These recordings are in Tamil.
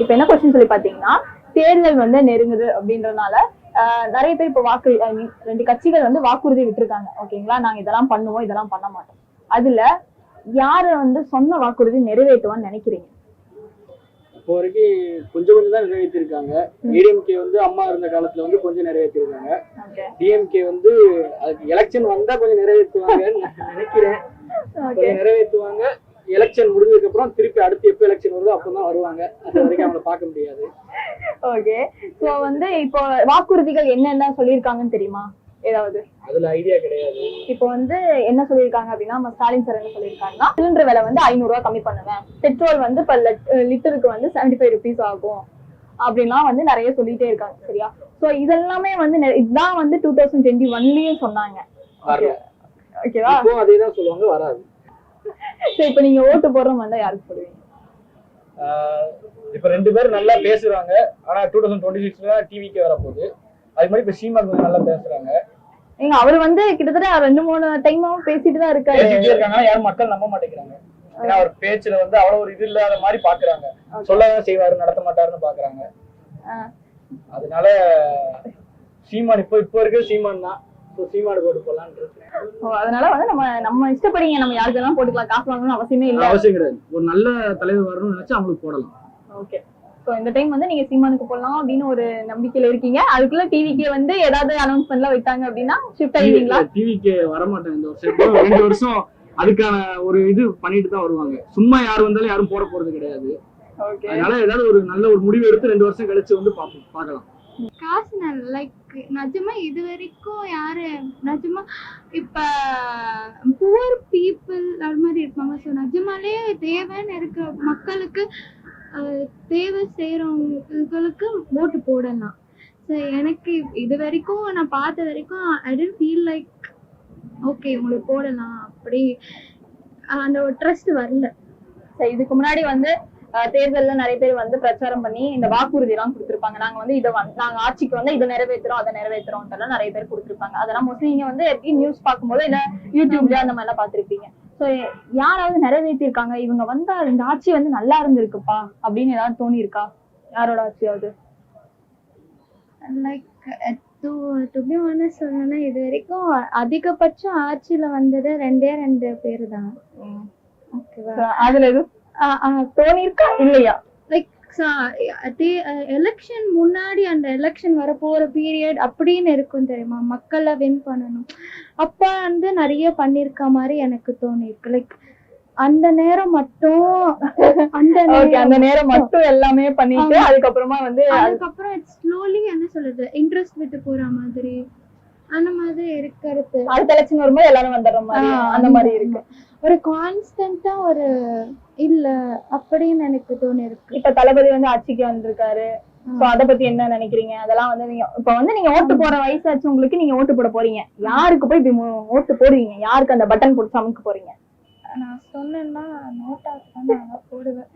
இப்போ என்ன கொஸ்டின் சொல்லி பாத்தீங்கன்னா தேர்தல் வந்து நெருங்குது அப்படின்றதுனால நிறைய பேர் இப்போ வாக்கு ரெண்டு கட்சிகள் வந்து வாக்குறுதி விட்டுருக்காங்க. ஓகேங்களா நாங்க இதெல்லாம் பண்ணுவோம் இதெல்லாம் பண்ண மாட்டோம். அதுல யாரு வந்து சொன்ன வாக்குறுதி நிறைவேற்றுவான்னு நினைக்கிறீங்க? இப்போ வரைக்கும் கொஞ்சம் கொஞ்சம் தான் நிறைவேற்றிருக்காங்க. ஏடிஎம்கே வந்து அம்மா இருந்த காலத்துல வந்து கொஞ்சம் நிறைவேற்றிருக்காங்க. டிஎம்கே வந்து அதுக்கு எலெக்ஷன் வந்தா கொஞ்சம் நிறைவேற்றுவாங்கன்னு நான் நினைக்கிறேன். நிறைவேற்றுவாங்க. எலெக்ஷன் முடிஞ்சதுக்கு அப்புறம் திருப்பி அடுத்து எப்போ எலெக்ஷன் வருதோ அப்போ தான் வருவாங்க. அது வரைக்கும் அவங்கள பார்க்க முடியாது. ஓகே சோ வந்து இப்போ வாக்குறுதிகள் என்னென்ன சொல்லியிருக்காங்கன்னு தெரியுமா? ஏதாவது? அதுல ஐடியா கிடையாது. இப்போ வந்து என்ன சொல்லியிருக்காங்க அப்படின்னா நம்ம ஸ்டாலின் சார் என்ன சொல்லியிருக்காங்கன்னா சிலிண்டர் விலை வந்து ஐநூறு ரூபாய் கம்மி பண்ணுவேன். பெட்ரோல் வந்து இப்ப லிட்டருக்கு வந்து செவன்டி ஃபைவ் ருபீஸ் ஆகும். அப்படின்லாம் வந்து நிறைய சொல்லிட்டே இருக்காங்க சரியா? சோ இதெல்லாமே வந்து இதுதான் வந்து டூ தௌசண்ட் டுவெண்ட்டி ஒன்லயும் சொன்னாங்க. ஓகேவா இப்போ அதே தான் சொல்லுவாங்க வராது. சோ இப்போ நீங்க ஓட்டு போடுறவங்க வந்தா யாருக்கு போடுவீங்க? இப்ப ரெண்டு பேரும் நல்லா பேசுறாங்க. ஆனா டூ தௌசண்ட் டுவெண்ட்டி சிக்ஸ்ல டிவிக்கு வர போகுது அது மாதிரி இப்ப கொஞ்சம் நல்லா பேசுறாங்க. ஏங்க அவர் வந்து கிட்டத்தட்ட ரெண்டு மூணு டைமாவும் பேசிட்டு தான் இருக்காரு. இருக்காங்க யாரும் மக்கள் நம்ப மாட்டேங்கிறாங்க. ஏன்னா அவர் பேச்சுல வந்து அவ்வளவு ஒரு இது இல்லாத மாதிரி பாக்குறாங்க. சொல்லதான் செய்வாரு நடத்த மாட்டாருன்னு பாக்குறாங்க. அதனால சீமான் இப்போ இப்போ இருக்க சீமான் தான். போட்டு இருக்கேன். ஓ, அதனால வந்து நம்ம நம்ம இஷ்டப்படிங்க. நம்ம யாருக்கெல்லாம் போட்டுக்கலாம் காசு வாங்கணும்னு அவசியமே இல்ல. அவசியம் கிடையாது. ஒரு நல்ல தலைவர் வரணும்னு நினைச்சா அவங்களுக்கு போடலாம். ஓகே இந்த டைம் வந்து நீங்க சீமானுக்கு போடலாம் அப்படின்னு ஒரு நம்பிக்கையில இருக்கீங்க. அதுக்குள்ள டிவிக்கு வந்து ஏதாவது அனௌன்ஸ்மெண்ட்லாம் விட்டாங்க அப்படின்னா ஷிஃப்ட் ஆயிடுவீங்களா? டிவிக்கு வரமாட்டேன். இந்த வருஷம் ரெண்டு வருஷம் அதுக்கான ஒரு இது பண்ணிட்டு தான் வருவாங்க. சும்மா யார் வந்தாலும் யாரும் போட போறது கிடையாது. ஓகே அதனால ஏதாவது ஒரு நல்ல ஒரு முடிவு எடுத்து ரெண்டு வருஷம் கழிச்சு வந்து பார்ப்போம் பார்க்கலாம். காசு லைக் நிஜமா இது வரைக்கும் யாரு நிஜமா இப்ப புவர் பீப்புள் அது மாதிரி இருப்பாங்க. ஸோ நிஜமாலே தேவைன்னு இருக்கிற மக்களுக்கு தேவை செய்யறவங்களுக்கு ஓட்டு போடலாம். ஸோ எனக்கு இது வரைக்கும் நான் பார்த்த வரைக்கும் I tend feel like okay உங்களுக்கு போடலாம் அப்படி. அந்த ஒரு ட்ரஸ்ட் வரல. ஸோ இதுக்கு முன்னாடி வந்து தேர்தல்ல நிறைய பேர் வந்து பிரச்சாரம் பண்ணி இந்த வாக்குறுதி எல்லாம் கொடுத்திருப்பாங்க. நாங்க வந்து இதை நாங்க ஆட்சிக்கு வந்து இதை நிறைவேற்றுறோம் அதை நிறைவேற்றுறோம் நிறைய பேர் கொடுத்திருப்பாங்க. அதெல்லாம் மோஸ்ட்லி நீங்க வந்து எப்படி நியூஸ் பார்க்கும்போது இல்ல யூடியூப்ல அந்த மாதிரி எல்லாம் பாத்திருப்பீங்க சோ யாராவது நிறைவேற்றிருக்காங்க இவங்க வந்தா இந்த ஆட்சி வந்து நல்லா இருந்திருக்குப்பா அப்படின்னு ஏதாவது தோணி இருக்கா யாரோட ஆட்சியாவது? Like to to be honest சொல்லணும்னா இது வரைக்கும் அதிகபட்சம் ஆட்சியில வந்தது ரெண்டே ரெண்டு பேர் தான் ஓகேவா அதுல எதுவும் தோணி இருக்கா? இல்லையா? லைக் எலெக்ஷன் முன்னாடி அந்த எலெக்ஷன் வர போற பீரியட் அப்படின்னு இருக்கும் தெரியுமா? மக்களை வின் பண்ணணும். அப்ப வந்து நிறைய பண்ணிருக்க மாதிரி எனக்கு தோணி இருக்கு. லைக் அந்த நேரம் மட்டும் அந்த அந்த நேரம் மட்டும். எல்லாமே பண்ணிட்டு அதுக்கப்புறமா வந்து அதுக்கப்புறம் இட்ஸ் ஸ்லோலி என்ன சொல்றது? இன்ட்ரெஸ்ட் விட்டு போற மாதிரி. அந்த மாதிரி இருக்கிறது. அடுத்த எலெக்ஷன் வரும்போது எல்லாரும் வந்துடுற மாதிரி அந்த மாதிரி இருக்கு. ஒரு கான்ஸ்டன்டா ஒரு இல்ல அப்படின்னு எனக்கு தோணி இருக்கு இப்ப தளபதி வந்து ஆட்சிக்கு வந்திருக்காரு. சோ அத பத்தி என்ன நினைக்கிறீங்க? அதெல்லாம் வந்து நீங்க இப்ப வந்து நீங்க ஓட்டு போற வயசாச்சு உங்களுக்கு நீங்க ஓட்டு போட போறீங்க. யாருக்கு போய் இப்படி ஓட்டு போடுவீங்க? யாருக்கு அந்த பட்டன் போட்டு சமைக்க போறீங்க? நான் சொன்னேன்னா நோட்டாக்கு தான் நான் போடுவேன்.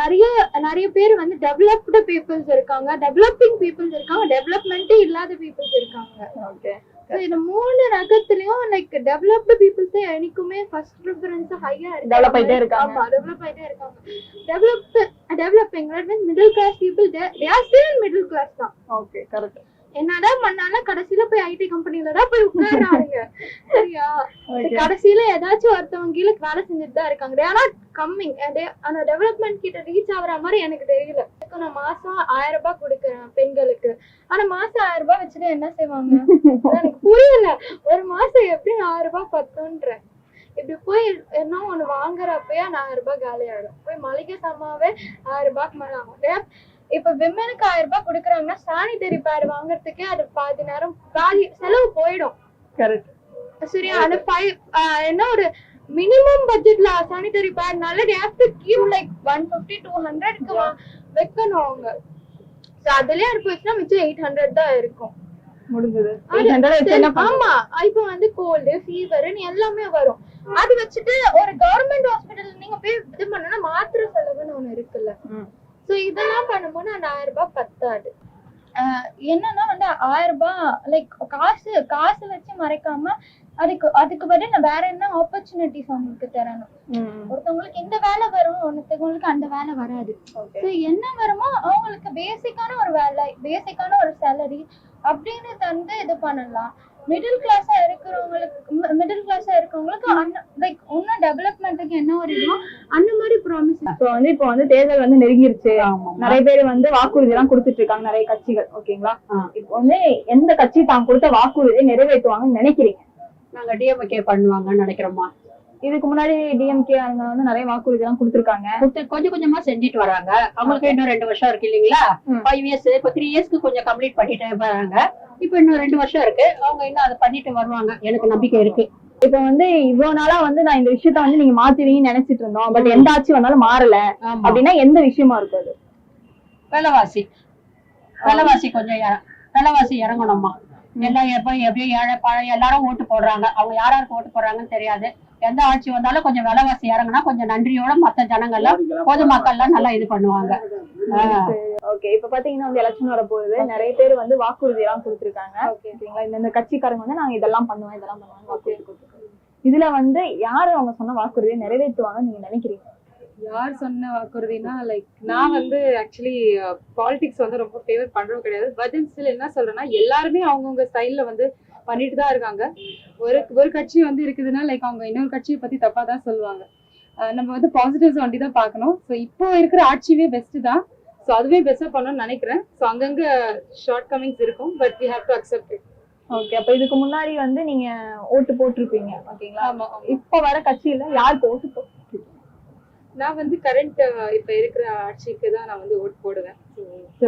நிறைய நிறைய பேர் வந்து டெவலப்டு பீப்புள்ஸ் இருக்காங்க. டெவலப்பிங் பீப்புள்ஸ் இருக்காங்க. டெவலப்மெண்ட்டே இல்லாத பீப்புள்ஸ் இருக்காங்க. ஓகே ஸோ இந்த மூணு ரகத்துலயும் லைக் டெவலப்டு பீப்புள்ஸ் எனக்குமே ஃபர்ஸ்ட் ப்ரிஃபரன்ஸ் ஹையா இருக்கு Develop ஆயிட்டே இருக்காங்க. ஆமா டெவலப் ஆயிட்டே இருக்காங்க. Developed developing means middle class people they are still middle class தான். ஓகே கரெக்ட் என்னதான் பண்ணாலும் கடைசியில போய் ஐடி கம்பெனில தான் போய் உட்காராங்க. சரியா? கடைசியில ஏதாச்சும் ஒருத்தவங்க கீழே வேலை செஞ்சுட்டு தான் இருக்காங்க. And they- அந்த டெவலப்மெண்ட் கிட்ட ரீச் ஆகுற மாதிரி எனக்கு தெரியல. நான் மாசம் ஆயிரம் ரூபாய் கொடுக்குறேன் பெண்களுக்கு. ஆனா மாசம் ஆயிரம் ரூபாய் வச்சுட்டு என்ன செய்வாங்க? எனக்கு புரியல. ஒரு மாசம் எப்படி ஆயிரம் ரூபாய் பத்துன்றேன்? இப்படி போய் என்ன ஒண்ணு வாங்குறப்பயே ஆயிரம் ரூபாய் காலி ஆயிடும் போய் மளிகை சாமாவே ஆயிரம் ரூபாய்க்கு மேல ஆகும். இப்ப விமனுக்கு ஆயிரம் ரூபாய் கொடுக்குறாங்கன்னா சானிடரி பேட் வாங்குறதுக்கே அது பாதி நேரம் பாதி செலவு போயிடும். கரெக்ட் சரியா ஃபைவ் என்ன ஒரு மினிமம் பட்ஜெட்ல சானிட்டரி பேட்னால they have to give like one fifty to ஹண்ட்ரட்க்கு வைக்கணும் அவங்க. So அதுலயே அனுப்பிச்சுன்னா மிச்சம் எயிட் ஹண்ட்ரட் தான் இருக்கும். முடிஞ்சது. அது 800 வச்சு என்ன சரி, ஆமா இப்ப வந்து கோல்டு ஃபீவர்னு எல்லாமே வரும். அது வச்சுட்டு ஒரு கவர்மெண்ட் ஹாஸ்பிட்டல் நீங்க போய் இது பண்ணனா மாத்திரை செலவுன்னு ஒண்ணு இருக்குல்ல. சோ இதெல்லாம் பண்ணும்போது அந்த ஆயிரம் ரூபாய் பத்தாது. என்னன்னா வந்து ஆயிரம் ரூபாய் லைக் காசு காசு வச்சு மறைக்காம அதுக்கு அதுக்கு பதில் நான் வேற என்ன ஆப்பர்ச்சுனிட்டிஸ் அவங்களுக்கு தரணும். ஒருத்தவங்களுக்கு இந்த வேலை வரும் ஒருத்தவங்களுக்கு அந்த வேலை வராது. ஸோ என்ன வருமோ அவங்களுக்கு பேசிக்கான ஒரு வேலை பேசிக்கான ஒரு சேலரி அப்படின்னு தந்து இது பண்ணலாம். மிடில் கிளாஸா இருக்கிறவங்களுக்கு மிடில் கிளாஸா இருக்கிறவங்களுக்கு லைக் இன்னும் டெவலப்மெண்ட்டுக்கு என்ன இதுவோ அந்த மாதிரி ப்ராமிஸ் ஸோ வந்து இப்போ வந்து தேர்தல் வந்து நெருங்கிருச்சு. நிறைய பேர் வந்து வாக்குறுதி எல்லாம் கொடுத்துட்டு இருக்காங்க நிறைய கட்சிகள் ஓகேங்களா. இப்போ வந்து எந்த கட்சி தான் கொடுத்த வாக்குறுதியை நிறைவேற்றுவாங்கன்னு நினைக்கிறீங்க? நாங்க டிஎம்கே பண்ணுவாங்கன்னு நினைக்கிறோமா இதுக்கு முன்னாடி டிஎம்கே அவங்க வந்து நிறைய வாக்குறுதி எல்லாம் கொடுத்துருக்காங்க. கொடுத்து கொஞ்சம் கொஞ்சமா செஞ்சுட்டு வராங்க. அவங்களுக்கு இன்னும் ரெண்டு வருஷம் இருக்கு இல்லைங்களா. ஃபைவ் இயர்ஸ் இப்போ த்ரீ இயர்ஸ்க்கு கொஞ்சம் கம்ப்ளீட் பண்ணிட்டே வராங்க. இப்போ இன்னும் ரெண்டு வருஷம் இருக்கு. அவங்க இன்னும் அதை பண்ணிட்டு வருவாங்க. எனக்கு நம்பிக்கை இருக்கு. இப்போ வந்து இவ்வளவு நாளா வந்து நான் இந்த விஷயத்த வந்து நீங்க மாத்துவீங்கன்னு நினைச்சிட்டு இருந்தோம். பட். எந்த ஆட்சி வந்தாலும் மாறல. அப்படின்னா எந்த விஷயமா இருக்கும் அது? விலைவாசி. விலைவாசி கொஞ்சம் விலைவாசி இறங்கணுமா எல்லாம் எப்போ எப்படியோ ஏழை பழைய எல்லாரும் ஓட்டு போடுறாங்க. அவங்க யார் யாருக்கு ஓட்டு போடுறாங்கன்னு தெரியாது. எந்த ஆட்சி வந்தாலும் கொஞ்சம் விலைவாசி இறங்குனா கொஞ்சம் நன்றியோட மத்த ஜனங்கள்லாம் பொதுமக்கள்லாம் நல்லா இது பண்ணுவாங்க. ஓகே இப்ப பாத்தீங்கன்னா வந்து எலெக்ஷன் வர போகுது நிறைய பேர் வந்து வாக்குறுதி எல்லாம் கொடுத்துருக்காங்க ஓகேங்களா இந்த கட்சிக்காரங்க வந்து நாங்க இதெல்லாம் பண்ணுவோம் இதெல்லாம் பண்ணுவோம் வாக்குறுதி கொடுத்துருக்காங்க. இதுல வந்து யாரு அவங்க சொன்ன வாக்குறுதியை நிறைவேற்றுவாங்கன்னு நீங்க நினைக்கிறீங்க? யார் சொன்ன வாக்குறுதினா லைக் நான் வந்து ஆக்சுவலி பாலிடிக்ஸ் வந்து ரொம்ப ஃபேவர் பண்றது கிடையாது. பட் ஸ்டில் என்ன சொல்றேன்னா எல்லாருமே அவங்கவுங்க ஸ்டைல்ல வந்து பண்ணிட்டு தான் இருக்காங்க. ஒரு ஒரு கட்சி வந்து இருக்குதுன்னா லைக் அவங்க இன்னொரு கட்சியை பத்தி தப்பா தான் சொல்லுவாங்க நம்ம வந்து பாசிட்டிவ்ஸ் ஒண்டி தான் பார்க்கணும். ஸோ இப்போ இருக்கிற ஆட்சியே பெஸ்ட் தான். ஸோ அதுவே பெஸ்ட்டாக பண்ணணும்னு நினைக்கிறேன். ஸோ அங்கங்க ஷார்ட் கமிங்ஸ் இருக்கும் but we have to accept it okay அப்ப இதுக்கு முன்னாடி வந்து நீங்க ஓட்டு போட்டிருப்பீங்க ஓகேங்களா? இப்ப வர கட்சியில யாருக்கு ஓட்டு போ நான் வந்து கரண்ட் இப்போ இருக்கிற ஆட்சிக்கு தான் நான் வந்து ஓட் போடுவேன்.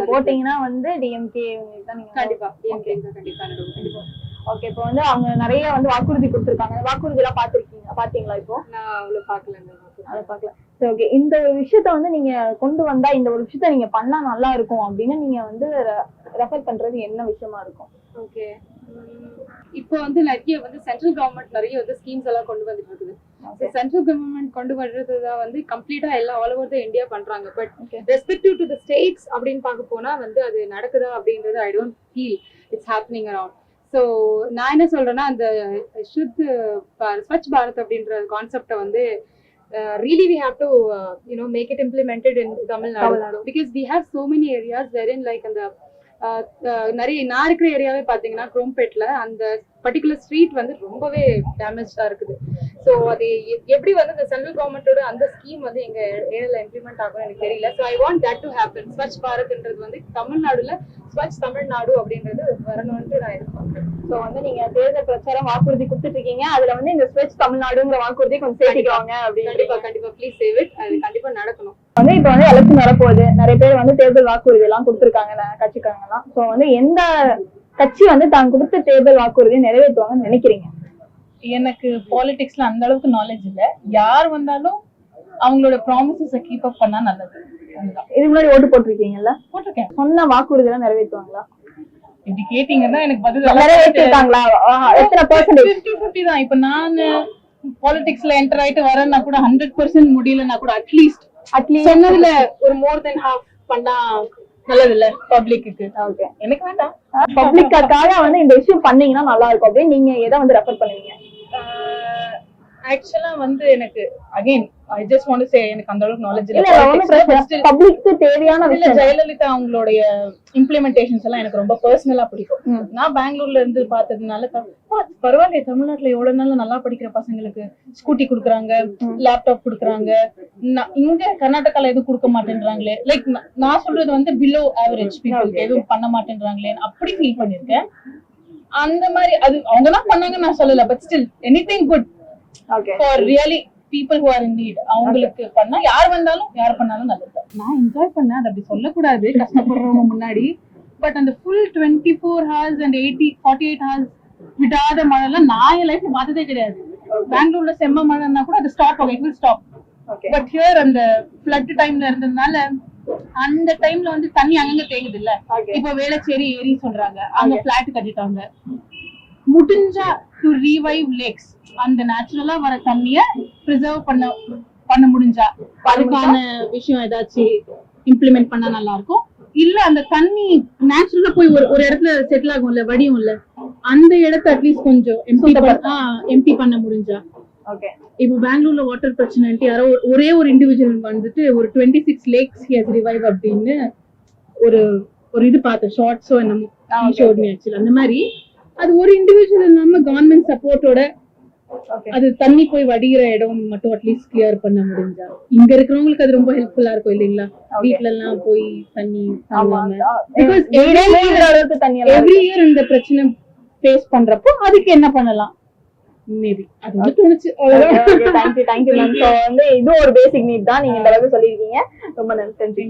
போட்டீங்கன்னா வந்து டிஎம்கே தான் கண்டிப்பா. டிஎம்கே கண்டிப்பா. ஓகே இப்போ வந்து அவங்க நிறைய வந்து வாக்குறுதி கொடுத்துருக்காங்க. வாக்குறுதி எல்லாம் பாத்திருக்கீங்க பாத்தீங்களா இப்போ? நான் அவ்வளவு வாக்குறுதி. அதை பார்க்கலாம் சரி ஓகே இந்த விஷயத்த வந்து நீங்க கொண்டு வந்தா இந்த ஒரு விஷயத்த நீங்க பண்ணா நல்லா இருக்கும் அப்படின்னு நீங்க வந்து ரெஃபர் பண்றது என்ன விஷயமா இருக்கும்? ஓகே இப்போ வந்து நிறைய வந்து சென்ட்ரல் கவர்மெண்ட் நிறைய வந்து ஸ்கீம்ஸ் எல்லாம் கொண்டு வந்துட்டு இருக்குது. சென்ட்ரல் கவர்மெண்ட் கொண்டு வர்றது தான் வந்து கம்ப்ளீட்டா எல்லாம் ஆல் ஓவர் த இந்தியா பண்றாங்க. But. Respective to the states அப்படின்னு பார்க்க போனா வந்து அது நடக்குதா அப்படின்றது I don't feel it's happening around so நான் என்ன சொல்றேன்னா அந்த சுத் ஸ்வச் பாரத் அப்படின்ற கான்செப்டை வந்து really we have to uh, you know make it implemented in Tamil Nadu, Tamil Nadu. because we have so many areas wherein like அந்த uh, uh, நிறைய நான் இருக்கிற ஏரியாவே பாத்தீங்கன்னா குரோம்பேட்ல அந்த பர்டிகுலர் ஸ்ட்ரீட் வந்து ரொம்பவே டேமேஜ்டா இருக்குது. ஸோ அது எப்படி வந்து இந்த சென்ட்ரல் கவர்மெண்டோட அந்த ஸ்கீம் வந்து எங்க ஏரியால இம்ப்ளிமெண்ட் ஆகும் எனக்கு தெரியல. So I want that to happen Swachh பாரத்ன்றது வந்து தமிழ்நாடுல ஸ்வச் தமிழ்நாடு அப்படின்றது வரணும்னு நான் எதிர்பார்க்கிறேன். சோ வந்து நீங்க தேர்தல் பிரச்சாரம் வாக்குறுதி கொடுத்துட்டு இருக்கீங்க அதுல வந்து இந்த ஸ்வெச் தமிழ்நாடுங்கிற வாக்குறுதியை கொஞ்சம் சேர்த்திக்குவாங்க கண்டிப்பா அப்படின்னு. கண்டிப்பா ப்ளீஸ் சேவ் இட் அது கண்டிப்பா நடக்கணும். வந்து இப்ப வந்து எலெக்ஷன் வரப்போகுது. நிறைய பேர் வந்து தேர்தல் வாக்குறுதி எல்லாம் கொடுத்துருக்காங்க ந- கட்சிக்காரங்க எல்லாம் சோ வந்து எந்த கட்சி வந்து தான் கொடுத்த தேர்தல் வாக்குறுதியை நிறைவேற்றுவாங்கன்னு நினைக்கிறீங்க? எனக்கு பாலிடிக்ஸ்ல அந்த அளவுக்கு நாலேஜ் இல்ல. யார் வந்தாலும் அவங்களோட ப்ராமிசஸ கீப் அப் பண்ணா நல்லது. இதுக்கு முன்னாடி ஓட்டு போட்டிருக்கீங்கல்ல? போட்டிருக்கேன். சொன்ன வாக்குறுதி எல்லாம் நிறைவேற்றுவாங்களா? இப்படி கேட்டீங்கன்னா எனக்கு பதில் நிறைவேற்றிருக்காங்களா? எத்தனை பெர்சன்டேஜ் ஃபிஃப்டி ஃபிஃப்டி தான். இப்ப நான் பாலிடிக்ஸ்ல என்டர் ஆயிட்டு வரேன்னா கூட ஹண்ட்ரட் பர்சன்ட் முடியலன்னா கூட அட்லீஸ்ட் அட்லீஸ்ட் சொன்னதுல ஒரு மோர் தென் ஹாஃப் பண்ணா நல்லது இல்ல பப்ளிக்கு ஓகே எனக்கு வேண்டாம். பப்ளிக்காக வந்து இந்த விஷயம் பண்ணீங்கன்னா நல்லா இருக்கும் அப்படின்னு நீங்க எதை வந்து ரெஃபர் பண்ணுவீங்க? ஆக்சுவலா வந்து எனக்கு again I just want say எனக்கு அந்த அளவுக்கு நாலேஜ் இல்ல. பப்ளிக்கு தேவையான விஷயம் ஜெயலலிதா அவங்களுடைய இம்ப்ளிமெண்டேஷன்ஸ் எல்லாம் எனக்கு ரொம்ப பர்சனலா பிடிக்கும். நான் பெங்களூர்ல இருந்து பார்த்ததுனால பரவாயில்லையே தமிழ்நாட்டுல எவ்வளவு நாள் நல்லா படிக்கிற பசங்களுக்கு ஸ்கூட்டி குடுக்குறாங்க லேப்டாப் குடுக்குறாங்க. இங்க கர்நாடகால எதுவும் கொடுக்க மாட்டேன்றாங்களே. லைக் நான் சொல்றது வந்து பிலோ ஆவரேஜ் பீப்புளுக்கு எதுவும் பண்ண மாட்டேன்றாங்களே அப்படி ஃபீல் பண்ணிருக்கேன் அந்த மாதிரி அது அவங்க தான் பண்ணாங்க நான் சொல்லல but still anything good for really people who are in need அவங்களுக்கு பண்ணா யார் வந்தாலும் யார் பண்ணாலும் நல்லது நான் என்ஜாய் பண்ணேன் அது அப்படி சொல்லக்கூடாது கஷ்டப்படுறவங்க முன்னாடி. பட் அந்த full twenty four hours and eighty forty eight hours விடாத மழைலாம் நான் என் லைஃப்ல பார்த்ததே கிடையாது. பெங்களூர்ல செம்ம மழைன்னா கூட அது ஸ்டாப் ஆகும் இட் ஸ்டாப் பட் ஹியர் அந்த ஃப்ளட் டைம்ல இருந்ததுனால அந்த டைம்ல வந்து தண்ணி அங்கங்க தேங்குது இல்ல. இப்ப வேளச்சேரி ஏரி சொல்றாங்க. அங்க பிளாட் கட்டிட்டாங்க. முடிஞ்சா டு ரீவைவ் லேக்ஸ் அந்த நேச்சுரலா வர தண்ணிய ப்ரிசர்வ் பண்ண பண்ண முடிஞ்சா? அதுக்கான விஷயம் ஏதாச்சும் இம்ப்ளிமெண்ட் பண்ணா நல்லா இருக்கும் இல்ல அந்த தண்ணி நேச்சுரலா போய் ஒரு ஒரு இடத்துல செட்டில் ஆகும்ல வடியும்ல அந்த இடத்த அட்லீஸ்ட் கொஞ்சம் எம்டி எம்டி பண்ண முடிஞ்சா? ஓகே இப்போ பெங்களூர்ல வாட்டர் பிரச்சனைன்ட்டு யாரோ ஒரு- ஒரே இண்டிவிஜுவல் வந்துட்டு ஒரு twenty six lakes he's revive அப்படின்னு ஒரு ஒரு இது பார்த்தேன் ஷார்ட்ஸோ என்னமோ மீ ஆக்சுவலி அந்த மாதிரி அது ஒரு இண்டிவிஜுவல் இல்லாம கவர்மெண்ட் சப்போர்ட்டோட அது தண்ணி போய் வடிகிற இடம் மட்டும் அட்லீஸ்ட் கிளியர் பண்ண முடிஞ்சா? இங்க இருக்கிறவங்களுக்கு அது ரொம்ப ஹெல்ப்ஃபுல்லா இருக்கும் இல்லைங்களா? வீட்ல எல்லாம் போய் தண்ணி எவ்ரி இயர் இந்த பிரச்சனை ஃபேஸ் பண்றப்போ அதுக்கு என்ன பண்ணலாம்? மேபி அது வந்து தோணுச்சு. அவ்வளவுதான். தேங்க்யூ தேங்க்யூ மேம் ஸோ வந்து இது ஒரு பேசிக் நீட் தான் நீங்க இந்த அளவுக்கு சொல்லியிருக்கீங்க. ரொம்ப நன்றி